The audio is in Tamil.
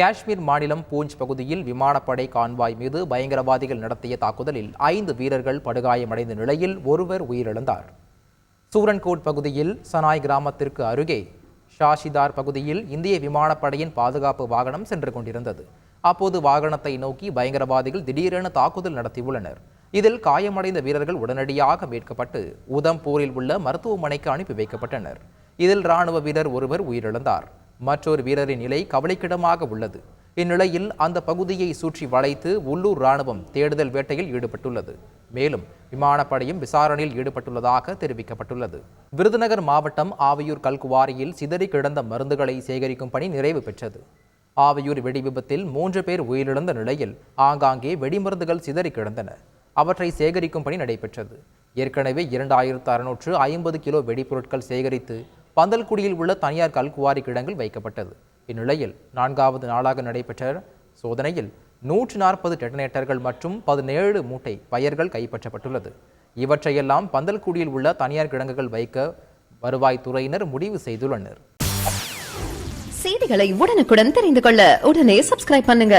காஷ்மீர் மாநிலம் பூஞ்ச் பகுதியில் விமானப்படை கான்வாய் மீது பயங்கரவாதிகள் நடத்திய தாக்குதலில் ஐந்து வீரர்கள் படுகாயமடைந்த நிலையில் ஒருவர் உயிரிழந்தார். சூரன்கோட் பகுதியில் சனாய் கிராமத்திற்கு அருகே ஷாஷிதார் பகுதியில் இந்திய விமானப்படையின் பாதுகாப்பு வாகனம் சென்று கொண்டிருந்தது. அப்போது வாகனத்தை நோக்கி பயங்கரவாதிகள் திடீரென தாக்குதல் நடத்தியுள்ளனர். இதில் காயமடைந்த வீரர்கள் உடனடியாக மீட்கப்பட்டு உதம்பூரில் உள்ள மருத்துவமனைக்கு அனுப்பி வைக்கப்பட்டனர். இதில் ராணுவ வீரர் ஒருவர் உயிரிழந்தார். மற்றொரு வீரரின் நிலை கவலைக்கிடமாக உள்ளது. இந்நிலையில் அந்த பகுதியை சுற்றி வளைத்து உள்ளூர் ராணுவம் தேடுதல் வேட்டையில் ஈடுபட்டுள்ளது. மேலும் விமானப்படையும் விசாரணையில் ஈடுபட்டுள்ளதாக தெரிவிக்கப்பட்டுள்ளது. விருதுநகர் மாவட்டம் ஆவையூர் கல்குவாரியில் சிதறி கிடந்த மருந்துகளை சேகரிக்கும் பணி நிறைவு பெற்றது. ஆவையூர் வெடி விபத்தில் மூன்று பேர் உயிரிழந்த நிலையில் ஆங்காங்கே வெடிமருந்துகள் சிதறி கிடந்தன. அவற்றை சேகரிக்கும் பணி நடைபெற்றது. ஏற்கனவே இரண்டாயிரத்து அறுநூற்று ஐம்பது கிலோ வெடிப்பொருட்கள் சேகரித்து பந்தல்குடியில் உள்ள தனியார் கல்குவாரி கிடங்கில் வைக்கப்பட்டது. இந்நிலையில் நான்காவது நாளாக நடைபெற்ற சோதனையில் நூற்று நாற்பது டெட்டனேட்டர்கள் மற்றும் பதினேழு மூட்டை பயர்கள் கைப்பற்றப்பட்டுள்ளது. இவற்றையெல்லாம் பந்தல்குடியில் உள்ள தனியார் கிடங்குகள் வைக்க வருவாய்த்துறையினர் முடிவு செய்துள்ளனர். செய்திகளை உடனுக்குடன் தெரிந்து கொள்ள உடனே சப்ஸ்கிரைப் பண்ணுங்க.